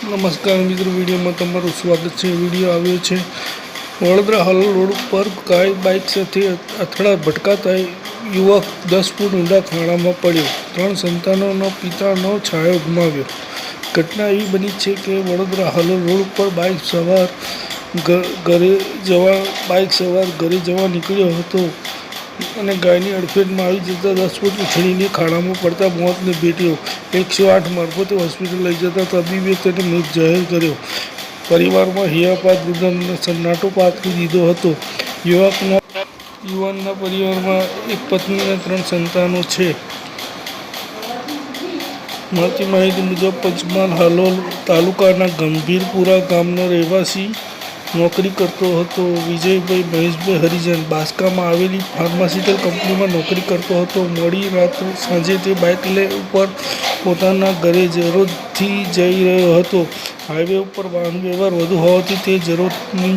નમસ્કાર મિત્રો, વિડીયોમાં તમારું સ્વાગત છે. વીડિયો આવ્યો છે વડોદરા હાલ રોડ ઉપર કાય બાઇક સાથે અથડા ભટકાતા યુવક દસ ફૂટ ઊંડા ખાણામાં પડ્યો. ત્રણ સંતાનોનો પિતાનો છાયો ગુમાવ્યો. ઘટના એવી બની છે કે વડોદરા હાલ રોડ પર બાઇક સવાર ઘરે જવા બાઇક સવાર ઘરે જવા નીકળ્યો હતો. અને ગાયની અડફેટમાં આવી જતા દસ ફૂટ ખાડામાં પડતા મોતને ભેટ્યો. એકસો આઠ મારફતે હોસ્પિટલ લઈ જતા તબીબે તેને મૃત જાહેર કર્યો. પરિવારમાં હિયાપાત રુદનને સન્નાટો પાથરી દીધો હતો. યુવકના યુવાનના પરિવારમાં એક પત્ની અને ત્રણ સંતાનો છે. મળતી માહિતી મુજબ પંચમહાલ હાલોલ તાલુકાના ગંભીરપુરા ગામના રહેવાસી નોકરી કરતો હતો. વિજયભાઈ મહેશભાઈ હરિજન બાસકામાં આવેલી ફાર્માસ્યુટિકલ કંપનીમાં નોકરી કરતો હતો. મોડી રાત્રે સાંજે તે બાઇક લે ઉપર પોતાના ઘરે જરોદથી જઈ રહ્યો હતો. હાઈવે ઉપર વાહન વ્યવહાર વધુ હોવાથી તે જરોદની,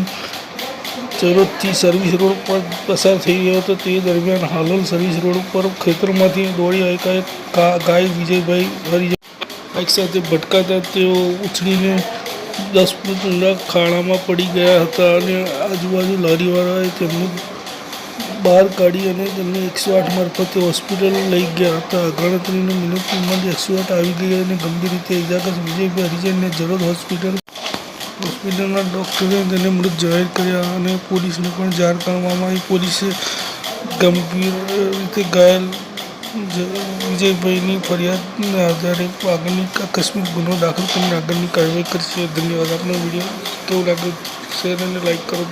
જરોદથી સર્વિસ રોડ પર પસાર થઈ રહ્યો હતો. તે દરમિયાન હાલોલ સર્વિસ રોડ ઉપર ખેતરમાંથી દોડી એકાએક ગાય વિજયભાઈ હરિજન બાઇક સાથે ભટકાતા તેઓ ઉછળીને દસ ફૂટ ઊંડા ખાડામાં પડી ગયા હતા અને આજુબાજુ લારીવાળાએ તેમને બહાર કાઢી અને તેમને એકસો આઠ મારફતે હોસ્પિટલ લઈ ગયા હતા. ગણતરીની મિનિટમાં એકસો આઠ આવી ગઈ અને ગંભીર રીતે ઇજાગ્રસ્ત વિજયભાઈ હરિજનને જરોદ હોસ્પિટલ હોસ્પિટલના ડૉક્ટરે તેને મૃત જાહેર કર્યા અને પોલીસને પણ જાણ કરવામાં આવી. પોલીસે ગંભીર રીતે ઘાયલ જ- વિજયભાઈની ફરિયાદના આધારે આગળની આકસ્મિક ગુનો દાખલ કરીને આગળની કાર્યવાહી કરશે. ધન્યવાદ. આપનો વીડિયો કેવું લાગે શેર અને લાઈક કરો.